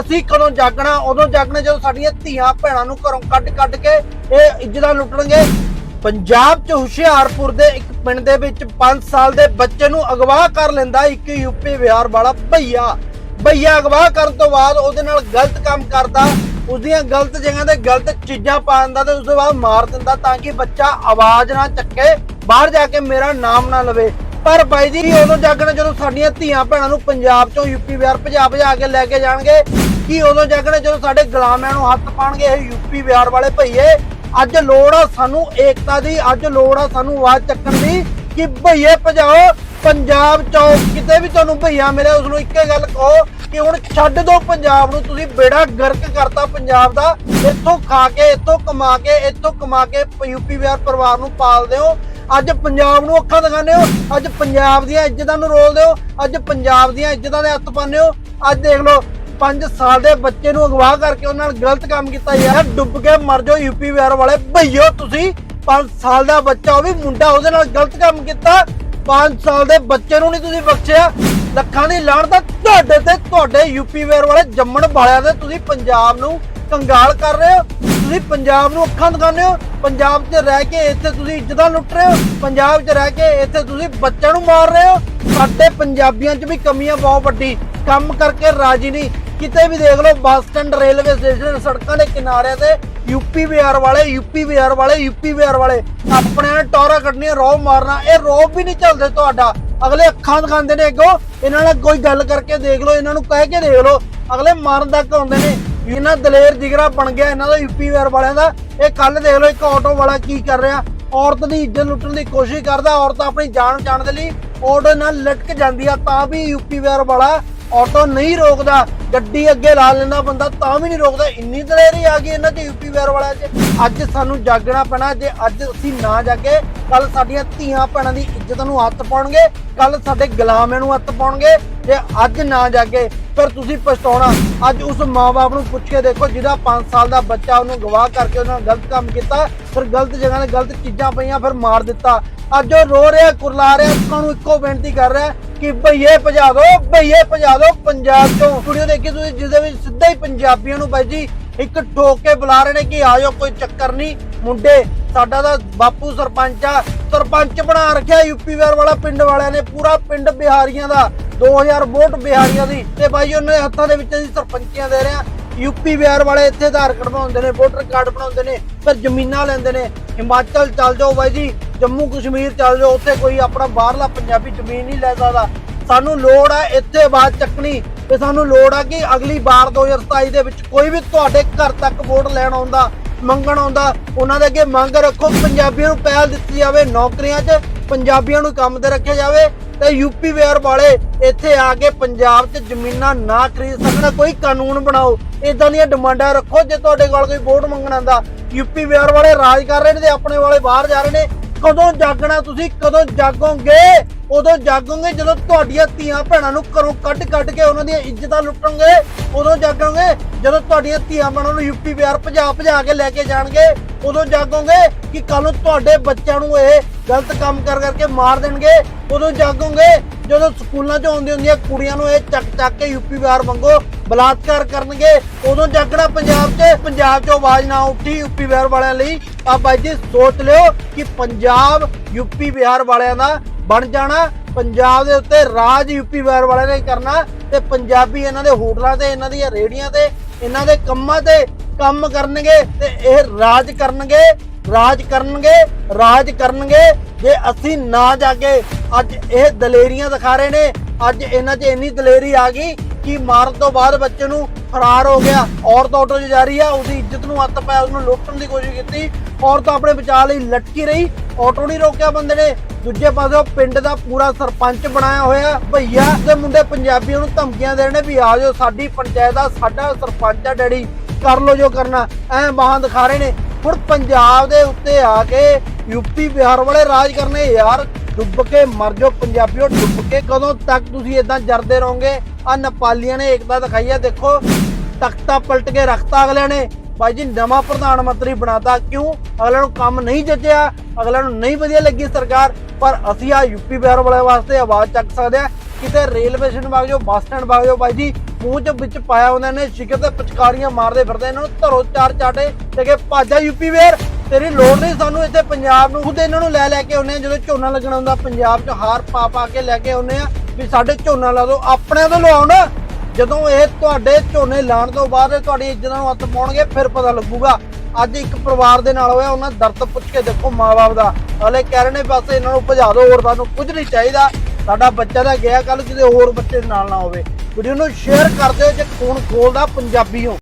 ਅਸੀਂ ਕਦੋਂ ਜਾਗਣਾ, ਉਦੋਂ ਜਾਗਣਾ, ਜਦੋਂ ਸਾਡੀਆਂ ਧੀਆਂ ਭੈਣਾਂ ਨੂੰ ਘਰੋਂ ਕੱਢ ਕੱਢ ਕੇ ਇਹ ਇੱਜ਼ਤਾਂ ਲੁੱਟਣਗੇ। ਪੰਜਾਬ 'ਚ ਹੁਸ਼ਿਆਰਪੁਰ ਦੇ ਇੱਕ ਪਿੰਡ ਦੇ ਵਿੱਚ 5 ਸਾਲ ਦੇ ਬੱਚੇ ਨੂੰ ਅਗਵਾ ਕਰ ਲੈਂਦਾ ਇੱਕ ਯੂਪੀ ਬਿਹਾਰ ਵਾਲਾ ਭਈਆ। ਭਈਆ ਅਗਵਾ ਕਰਨ ਤੋਂ ਬਾਅਦ ਉਹਦੇ ਨਾਲ ਗਲਤ ਕੰਮ ਕਰਦਾ, ਉਸਦੀਆਂ ਗਲਤ ਜਗ੍ਹਾ ਤੇ ਗਲਤ ਚੀਜ਼ਾਂ ਪਾ ਦਿੰਦਾ ਤੇ ਉਸ ਤੋਂ ਬਾਅਦ ਮਾਰ ਦਿੰਦਾ ਤਾਂ ਕਿ ਬੱਚਾ ਆਵਾਜ਼ ਨਾ ਚੱਕੇ, ਬਾਹਰ ਜਾ ਕੇ ਮੇਰਾ ਨਾਮ ਨਾ ਲਵੇ। ਪਰ ਬਾਈ ਜੀ, ਉਦੋਂ ਜਾਗਣਾ ਜਦੋਂ ਸਾਡੀਆਂ ਧੀਆਂ ਭੈਣਾਂ ਨੂੰ ਪੰਜਾਬ ਚੋਂ ਯੂਪੀ ਬਿਹਾਰ ਭਜਾ ਭਜਾ ਕੇ ਲੈ ਕੇ ਜਾਣਗੇ, ਕੀ ਉਦੋਂ ਜਾਗਣਾ ਜਦੋਂ ਸਾਡੇ ਗੁਲਾਮਾਂ ਨੂੰ ਹੱਥ ਪਾਣਗੇ ਇਹ ਯੂਪੀ ਬਿਹਾਰ ਵਾਲੇ ਭਈਏ, ਅੱਜ ਲੋੜ ਆ ਸਾਨੂੰ ਏਕਤਾ ਦੀ, ਅੱਜ ਲੋੜ ਆ ਸਾਨੂੰ ਆਵਾਜ਼ ਚੱਕਣ ਦੀ ਕਿ ਭਈਏ ਭਜਾਓ, ਪੰਜਾਬ ਚੋਂ ਕਿਤੇ ਵੀ ਤੁਹਾਨੂੰ ਭਈਆ ਮਿਲੇ, ਉਸ ਨੂੰ ਇੱਕੇ ਗੱਲ ਕਹੋ ਕਿ ਹੁਣ ਛੱਡ ਦਿਓ ਪੰਜਾਬ ਨੂੰ, ਤੁਸੀਂ ਬੇੜਾ ਗਰਕ ਕਰਤਾ ਪੰਜਾਬ ਦਾ, ਇੱਥੋਂ ਖਾ ਕੇ, ਇੱਥੋਂ ਕਮਾ ਕੇ, ਇੱਥੋਂ ਕਮਾ ਕੇ ਯੂਪੀ ਬਿਹਾਰ ਪਰਿਵਾਰ ਨੂੰ ਪਾਲਦੇ ਹੋ। ਅੱਜ ਪੰਜਾਬ ਨੂੰ ਅੱਖਾਂ ਦਿਖਾਉਂਦੇ ਹੋ, ਅੱਜ ਪੰਜਾਬ ਦੀਆਂ ਇੱਜ਼ਤਾਂ ਨੂੰ ਰੋਲਦੇ ਹੋ ਅੱਜ ਪੰਜਾਬ ਦੀਆਂ ਇੱਜ਼ਤਾਂ ਦੇ ਹੱਥ ਪਾਉਂਦੇ ਹੋ। ਅੱਜ ਦੇਖ ਲਓ 5 ਸਾਲ ਦੇ ਬੱਚੇ ਨੂੰ ਅਗਵਾ ਕਰਕੇ ਉਹਨਾਂ ਨਾਲ ਗਲਤ ਕੰਮ ਕੀਤਾ ਯਾਰ, ਡੁੱਬ ਕੇ ਮਰ ਜਾਓ ਯੂਪੀ ਬਿਹਾਰ ਵਾਲੇ। ਭਈਓ, ਤੁਸੀਂ 5 ਸਾਲ ਦਾ ਬੱਚਾ, ਉਹ ਵੀ ਮੁੰਡਾ ਉਹਦੇ ਨਾਲ ਗਲਤ ਕੰਮ ਕੀਤਾ। 5 ਸਾਲ ਦੇ ਬੱਚੇ ਨੂੰ ਨਹੀਂ ਤੁਸੀਂ ਬਖਸ਼ਿਆ। ਲੱਖਾਂ ਦੀ ਲਾਣ ਤਾਂ ਤੁਹਾਡੇ ਤੇ, ਤੁਹਾਡੇ ਯੂਪੀ ਬਿਹਾਰ ਵਾਲੇ ਜੰਮਣ ਵਾਲਿਆਂ ਦੇ ਤੁਸੀਂ ਪੰਜਾਬ ਨੂੰ ਕੰਗਾਲ ਕਰ ਰਹੇ ਹੋ। ਤੁਸੀਂ ਪੰਜਾਬ ਨੂੰ ਅੱਖਾਂ ਦਿਖਾਉਂਦੇ ਹੋ, ਪੰਜਾਬ 'ਚ ਰਹਿ ਕੇ ਇੱਥੇ ਤੁਸੀਂ ਇੱਜ਼ਤਾਂ ਲੁੱਟ ਰਹੇ ਹੋ, ਪੰਜਾਬ 'ਚ ਰਹਿ ਕੇ ਇੱਥੇ ਤੁਸੀਂ ਬੱਚਿਆਂ ਨੂੰ ਮਾਰ ਰਹੇ ਹੋ, ਸਾਡੇ ਪੰਜਾਬੀਆਂ 'ਚ ਵੀ ਕਮੀਆਂ ਬਹੁਤ ਵੱਡੀ, ਕੰਮ ਕਰਕੇ ਰਾਜੀ ਨਹੀਂ। ਕਿਤੇ ਵੀ ਦੇਖ ਲਓ, ਬੱਸ ਸਟੈਂਡ, ਰੇਲਵੇ ਸਟੇਸ਼ਨ, ਸੜਕਾਂ ਦੇ ਕਿਨਾਰਿਆਂ ਤੇ ਯੂਪੀ ਬਿਹਾਰ ਵਾਲੇ ਯੂਪੀ ਬਿਹਾਰ ਵਾਲੇ ਯੂਪੀ ਬਿਹਾਰ ਵਾਲੇ, ਆਪਣੇ ਨਾਲ ਟੌਰਾ ਕੱਢਣੀਆਂ ਰੋਬ ਮਾਰਨਾ, ਇਹ ਰੋਬ ਵੀ ਨਹੀਂ ਚੱਲਦੇ ਤੁਹਾਡਾ। ਅਗਲੇ ਅੱਖਾਂ ਦਿਖਾਉਂਦੇ ਨੇ ਅੱਗੋਂ, ਇਹਨਾਂ ਨਾਲ ਕੋਈ ਗੱਲ ਕਰਕੇ ਦੇਖ ਲਓ, ਇਹਨਾਂ ਨੂੰ ਕਹਿ ਕੇ ਦੇਖ ਲਓ, ਅਗਲੇ ਮਾਰਨ ਤੱਕ ਆਉਂਦੇ ਨੇ। ਇਹਨਾਂ ਦਲੇਰ ਜਿਗਰਾ ਬਣ ਗਿਆ, ਇਹਨਾਂ ਦਾ ਯੂਪੀ ਬਿਹਾਰ ਵਾਲਿਆਂ ਦਾ। ਇਹ ਕੱਲ ਦੇਖ ਲਓ ਇੱਕ ਆਟੋ ਵਾਲਾ ਕੀ ਕਰ ਰਿਹਾ। ਔਰਤ ਦੀ ਇੱਜ਼ਤ ਲੁੱਟਣ ਦੀ ਕੋਸ਼ਿਸ਼ ਕਰਦਾ, ਔਰਤ ਆਪਣੀ ਜਾਨ ਜਾਣ ਦੇ ਲਈ। ਆਟੋ ਨਾਲ ਲਟਕ ਜਾਂਦੀ ਆ, ਤਾਂ ਵੀ ਯੂਪੀ ਵੇਅਰ ਵਾਲਾ ਆਟੋ ਨਹੀਂ ਰੋਕਦਾ। ਗੱਡੀ ਅੱਗੇ ਲਾ ਲੈਂਦਾ ਬੰਦਾ ਤਾਂ ਵੀ ਨਹੀਂ ਰੋਕਦਾ। ਇੰਨੀ ਦਲੇਰੀ ਆ ਗਈ ਇਹਨਾਂ 'ਚ ਯੂਪੀ ਬਿਹਾਰ ਵਾਲਿਆਂ 'ਚ। ਅੱਜ ਸਾਨੂੰ ਜਾਗਣਾ ਪੈਣਾ, ਜੇ ਅੱਜ ਅਸੀਂ ਨਾ ਜਾਗੇ ਕੱਲ ਸਾਡੀਆਂ ਧੀਆਂ ਭੈਣਾਂ ਦੀ ਇੱਜ਼ਤ ਨੂੰ ਹੱਥ ਪਾਉਣਗੇ ਕੱਲ ਸਾਡੇ ਗੁਲਾਮਾਂ ਨੂੰ ਹੱਥ ਪਾਉਣਗੇ ਜੇ ਅੱਜ ਨਾ ਜਾਗੇ। ਫਿਰ ਤੁਸੀਂ ਪਛਤਾਉਣਾ, ਅੱਜ ਉਸ ਮਾਂ-ਬਾਪ ਨੂੰ ਪੁੱਛ ਕੇ ਦੇਖੋ, ਜਿਹਦਾ 5 ਸਾਲ ਦਾ ਬੱਚਾ ਉਹਨੂੰ ਗਵਾਹ ਕਰਕੇ ਉਹਨਾਂ ਨੇ ਗਲਤ ਕੰਮ ਕੀਤਾ, ਫਿਰ ਗਲਤ ਜਗ੍ਹਾ ਤੇ ਗਲਤ ਚੀਜ਼ਾਂ ਪਈਆਂ, ਫਿਰ ਮਾਰ ਦਿੱਤਾ। ਅੱਜ ਉਹ ਰੋ ਰਿਹਾ, ਕੁਰਲਾ ਰਿਹਾ ਲੋਕਾਂ ਨੂੰ ਇੱਕੋ ਬੇਨਤੀ ਕਰ ਰਿਹਾ ਕਿ ਭਈਏ ਭਜਾ ਦੋ, ਭਈਏ ਭਜਾ ਦੋ ਪੰਜਾਬ ਤੋਂ। ਵੀਡੀਓ ਦੇਖੀ ਤੁਸੀਂ ਜਿਸ ਦੇ ਵਿੱਚ ਸਿੱਧਾ ਹੀ ਪੰਜਾਬੀਆਂ ਨੂੰ ਬਾਈ ਜੀ ਇੱਕ ਠੋਕ ਕੇ ਬੁਲਾ ਰਹੇ ਨੇ ਕਿ ਆਜੋ ਕੋਈ ਚੱਕਰ ਨਹੀਂ। ਮੁੰਡੇ, ਸਾਡਾ ਤਾਂ ਬਾਪੂ ਸਰਪੰਚ ਆ, ਸਰਪੰਚ ਬਣਾ ਰੱਖਿਆ ਯੂਪੀ ਬਿਹਾਰ ਵਾਲਾ ਪਿੰਡ ਵਾਲਿਆਂ ਨੇ, ਪੂਰਾ ਪਿੰਡ ਬਿਹਾਰੀਆਂ ਦਾ 2000 ਵੋਟ ਬਿਹਾਰੀਆਂ ਦੀ। ਤੇ ਬਾਈ ਉਹਨਾਂ ਦੇ ਹੱਥਾਂ ਦੇ ਵਿੱਚ ਅਸੀਂ ਸਰਪੰਚੀਆਂ ਦੇ ਰਹੇ ਆ ਯੂਪੀ ਬਿਹਾਰ ਵਾਲੇ ਇੱਥੇ ਆਧਾਰ ਕਾਰਡ ਬਣਾਉਂਦੇ ਨੇ, ਵੋਟਰ ਕਾਰਡ ਬਣਾਉਂਦੇ ਨੇ, ਫਿਰ ਜ਼ਮੀਨਾਂ ਲੈਂਦੇ ਨੇ। ਹਿਮਾਚਲ ਚੱਲ ਜਾਓ ਬਾਈ ਜੀ, ਜੰਮੂ ਕਸ਼ਮੀਰ ਚੱਲ ਜਾਓ, ਉੱਥੇ ਕੋਈ ਆਪਣਾ ਬਾਹਰਲਾ ਪੰਜਾਬੀ ਜ਼ਮੀਨ ਨਹੀਂ ਲੈ ਸਕਦਾ। ਸਾਨੂੰ ਲੋੜ ਆ ਇੱਥੇ ਆਵਾਜ਼ ਚੱਕਣੀ ਤੇ ਸਾਨੂੰ ਲੋੜ ਆ ਕਿ ਅਗਲੀ ਵਾਰ 2027 ਦੇ ਵਿੱਚ ਕੋਈ ਵੀ ਤੁਹਾਡੇ ਘਰ ਤੱਕ ਵੋਟ ਲੈਣ ਆਉਂਦਾ, ਮੰਗਣ ਆਉਂਦਾ, ਉਹਨਾਂ ਦੇ ਅੱਗੇ ਮੰਗ ਰੱਖੋ ਪੰਜਾਬੀਆਂ ਨੂੰ ਪਹਿਲ ਦਿੱਤੀ ਜਾਵੇ ਨੌਕਰੀਆਂ 'ਚ। ਪੰਜਾਬੀਆਂ ਨੂੰ ਕੰਮ ਤੇ ਰੱਖਿਆ ਜਾਵੇ ਤੇ ਯੂਪੀ ਬਿਹਾਰ ਵਾਲੇ ਇੱਥੇ ਆ ਕੇ ਪੰਜਾਬ 'ਚ ਜ਼ਮੀਨਾਂ ਨਾ ਖਰੀਦ ਸਕਣ, ਕੋਈ ਕਾਨੂੰਨ ਬਣਾਓ। ਇਦਾਂ ਦੀਆਂ ਡਿਮਾਂਡਾਂ ਰੱਖੋ, ਜੇ ਤੁਹਾਡੇ ਕੋਲ ਕੋਈ ਵੋਟ ਮੰਗਣ ਆਂਦਾ ਯੂਪੀ ਬਿਹਾਰ ਵਾਲੇ ਰਾਜ ਕਰ ਰਹੇ ਨੇ ਤੇ ਆਪਣੇ ਵਾਲੇ ਬਾਹਰ ਜਾ ਰਹੇ ਨੇ। ਕਦੋਂ ਜਾਗਣਾ ਤੁਸੀਂ, ਕਦੋਂ ਜਾਗੋਗੇ? ਉਦੋਂ ਜਾਗੋਗੇ, ਜਦੋਂ ਤੁਹਾਡੀਆਂ ਧੀਆਂ ਭੈਣਾਂ ਨੂੰ ਘਰੋਂ ਕੱਢ ਕੱਢ ਕੇ ਉਹਨਾਂ ਦੀਆਂ ਇੱਜ਼ਤਾਂ ਲੁੱਟੋਗੇ ਉਦੋਂ ਜਾਗੋਗੇ, ਜਦੋਂ ਤੁਹਾਡੀਆਂ ਧੀਆਂ ਭੈਣਾਂ ਨੂੰ ਯੂਪੀ ਬਿਹਾਰ ਭਜਾ ਭਜਾ ਕੇ ਲੈ ਕੇ ਜਾਣਗੇ, ਉਦੋਂ ਜਾਗੋਗੇ ਕਿ ਕੱਲ ਨੂੰ ਤੁਹਾਡੇ ਬੱਚਿਆਂ ਨੂੰ ਇਹ ਗਲਤ ਕੰਮ ਕਰ ਕਰਕੇ ਮਾਰ ਦੇਣਗੇ, ਉਦੋਂ ਜਾਗੋਗੇ, ਜਦੋਂ ਸਕੂਲਾਂ 'ਚ ਆਉਂਦੀਆਂ ਹੁੰਦੀਆਂ ਕੁੜੀਆਂ ਨੂੰ ਇਹ ਚੱਕ ਚੱਕ ਕੇ ਯੂਪੀ ਬਿਹਾਰ ਵਾਂਗੋ ਬਲਾਤਕਾਰ ਕਰਨਗੇ, ਉਦੋਂ ਜਾਗਣਾ ਪੰਜਾਬ 'ਚ, ਪੰਜਾਬ 'ਚੋਂ ਆਵਾਜ਼ ਨਾ ਉੱਠੀ ਯੂਪੀ ਬਿਹਾਰ ਵਾਲਿਆਂ ਲਈ। ਆ ਬਾਈ ਜੀ, ਸੋਚ ਲਿਓ ਕਿ ਪੰਜਾਬ ਯੂਪੀ ਬਿਹਾਰ ਵਾਲਿਆਂ ਦਾ ਬਣ ਜਾਣਾ। ਪੰਜਾਬ ਦੇ ਉੱਤੇ ਰਾਜ ਯੂਪੀ ਬਿਹਾਰ ਵਾਲਿਆਂ ਨੇ ਕਰਨਾ ਤੇ ਪੰਜਾਬੀ ਇਹਨਾਂ ਦੇ ਹੋਟਲਾਂ ਤੇ, ਇਹਨਾਂ ਦੀਆਂ ਰੇੜੀਆਂ ਤੇ, ਇਹਨਾਂ ਦੇ ਕੰਮਾਂ ਤੇ ਕੰਮ ਕਰਨਗੇ ਤੇ ਇਹ ਰਾਜ ਕਰਨਗੇ ਰਾਜ ਕਰਨਗੇ ਰਾਜ ਕਰਨਗੇ। ਜੇ ਅਸੀਂ ਨਾ ਜਾਗੇ, ਅੱਜ ਇਹ ਦਲੇਰੀਆਂ ਦਿਖਾ ਰਹੇ ਨੇ। ਅੱਜ ਇਹਨਾਂ 'ਚ ਇੰਨੀ ਦਲੇਰੀ ਆ ਗਈ ਕਿ ਮਾਰਨ ਤੋਂ ਬਾਅਦ ਬੱਚੇ ਨੂੰ ਫਰਾਰ ਹੋ ਗਿਆ। ਔਰਤ ਆਟੋ 'ਚ ਜਾ ਰਹੀ ਆ, ਉਹਦੀ ਇੱਜ਼ਤ ਨੂੰ ਹੱਥ ਪਾਇਆ ਉਹਨੂੰ ਲੁੱਟਣ ਦੀ ਕੋਸ਼ਿਸ਼ ਕੀਤੀ। ਔਰਤ ਆਪਣੇ ਬਚਾਅ ਲਈ ਲਟਕੀ ਰਹੀ। ਆਟੋ ਨਹੀਂ ਰੋਕਿਆ ਬੰਦੇ ਨੇ। ਦੂਜੇ ਪਾਸੇ ਉਹ ਪਿੰਡ ਦਾ ਪੂਰਾ ਸਰਪੰਚ ਬਣਾਇਆ ਹੋਇਆ। ਭਈਆ ਦੇ ਮੁੰਡੇ ਪੰਜਾਬੀਆਂ ਨੂੰ ਧਮਕੀਆਂ ਦੇ ਰਹੇ ਨੇ ਵੀ ਆ ਜਾਓ, ਸਾਡੀ ਪੰਚਾਇਤ ਆ, ਸਾਡਾ ਸਰਪੰਚ ਆ ਡੈਡੀ। ਕਰ ਲੋ ਜੋ ਕਰਨਾ। ਐ ਬਾਹਾਂ ਦਿਖਾ ਰਹੇ ਨੇ। ਹੁਣ ਪੰਜਾਬ ਦੇ ਉੱਤੇ ਆ ਕੇ ਯੂਪੀ ਬਿਹਾਰ ਵਾਲੇ ਰਾਜ ਕਰਨੇ, ਯਾਰ, ਡੁੱਬ ਕੇ ਮਰ ਜਾਓ ਪੰਜਾਬੀਓ, ਡੁੱਬ ਕੇ ਕਦੋਂ ਤੱਕ ਤੁਸੀਂ ਇਦਾਂ ਜਰਦੇ ਰਹੋਗੇ? ਆ ਨੇਪਾਲੀਆਂ ਨੇ ਏਕਤਾ ਦਿਖਾਈ ਆ, ਦੇਖੋ। ਤਖਤਾ ਪਲਟ ਕੇ ਰੱਖਤਾ ਅਗਲਿਆਂ ਨੇ। ਭਾਈ ਜੀ, ਨਵਾਂ ਪ੍ਰਧਾਨ ਮੰਤਰੀ ਬਣਾਤਾ ਕਿਉਂ? ਅਗਲਿਆਂ ਨੂੰ ਕੰਮ ਨਹੀਂ ਜੱਜਿਆ ਅਗਲਿਆਂ ਨੂੰ ਨਹੀਂ ਵਧੀਆ ਲੱਗੀ ਸਰਕਾਰ, ਪਰ ਅਸੀਂ ਆ ਯੂਪੀ ਬਿਹਾਰ ਵਾਲੇ ਵਾਸਤੇ ਆਵਾਜ਼ ਚੱਕ ਸਕਦੇ ਆ ਕਿਤੇ ਰੇਲਵੇ ਸਟੇਸ਼ਨ ਵਗ ਜਾਓ, ਬੱਸ ਸਟੈਂਡ ਵਗ ਜਾਓ, ਭਾਈ ਜੀ, ਮੂੰਹ ਚ ਵਿੱਚ ਪਾਇਆ ਉਹਨਾਂ ਨੇ, ਸ਼ਿਕਰ ਤੇ ਪਚਕਾਰੀਆਂ ਮਾਰਦੇ ਫਿਰਦੇ ਇਹਨਾਂ ਨੂੰ ਧਰੋ ਚਾਰ ਚਾਟੇ ਤੇ ਕਿ ਭਾਜਾ ਯੂਪੀ ਵੇਰ ਤੇਰੀ ਲੋੜ ਨਹੀਂ ਸਾਨੂੰ ਇੱਥੇ ਪੰਜਾਬ ਨੂੰ, ਖੁਦ ਇਹਨਾਂ ਨੂੰ ਲੈ ਲੈ ਕੇ ਆਉਂਦੇ ਆ ਜਦੋਂ ਝੋਨਾ ਲੱਗਣਾ ਹੁੰਦਾ, ਪੰਜਾਬ 'ਚ ਹਾਰ ਪਾ ਪਾ ਕੇ ਲੈ ਕੇ ਆਉਂਦੇ ਆ ਵੀ ਸਾਡੇ ਝੋਨਾ ਲਾ ਦਿਓ, ਆਪਣਿਆਂ ਤੋਂ ਲਵਾਓ ਨਾ। ਜਦੋਂ ਇਹ ਤੁਹਾਡੇ ਝੋਨੇ ਲਾਣ ਤੋਂ ਬਾਅਦ ਇਹ ਤੁਹਾਡੀ ਇੱਜ਼ਤ ਨੂੰ ਹੱਥ ਪਾਉਣਗੇ, ਫਿਰ ਪਤਾ ਲੱਗੂਗਾ। ਅੱਜ ਇੱਕ ਪਰਿਵਾਰ ਦੇ ਨਾਲ ਹੋਇਆ, ਉਹਨਾਂ ਦਰਦ ਪੁੱਛ ਕੇ ਦੇਖੋ ਮਾਂ-ਬਾਪ ਦਾ। ਹਲੇ ਕਹਿ ਰਹੇ ਨੇ, ਬਸ ਇਹਨਾਂ ਨੂੰ ਭਜਾ ਦਿਓ, ਹੋਰ ਸਾਨੂੰ ਕੁਝ ਨਹੀਂ ਚਾਹੀਦਾ। ਸਾਡਾ ਬੱਚਾ ਤਾਂ ਗਿਆ ਕੱਲ ਕਿਤੇ ਹੋਰ ਬੱਚੇ ਦੇ ਨਾਲ ਨਾ ਹੋਵੇ। ਵੀਡੀਓ ਨੂੰ ਸ਼ੇਅਰ ਕਰ ਦਿਓ, ਜੇ ਖੂਨ ਖੋਲਦਾ ਪੰਜਾਬੀ ਹੋ।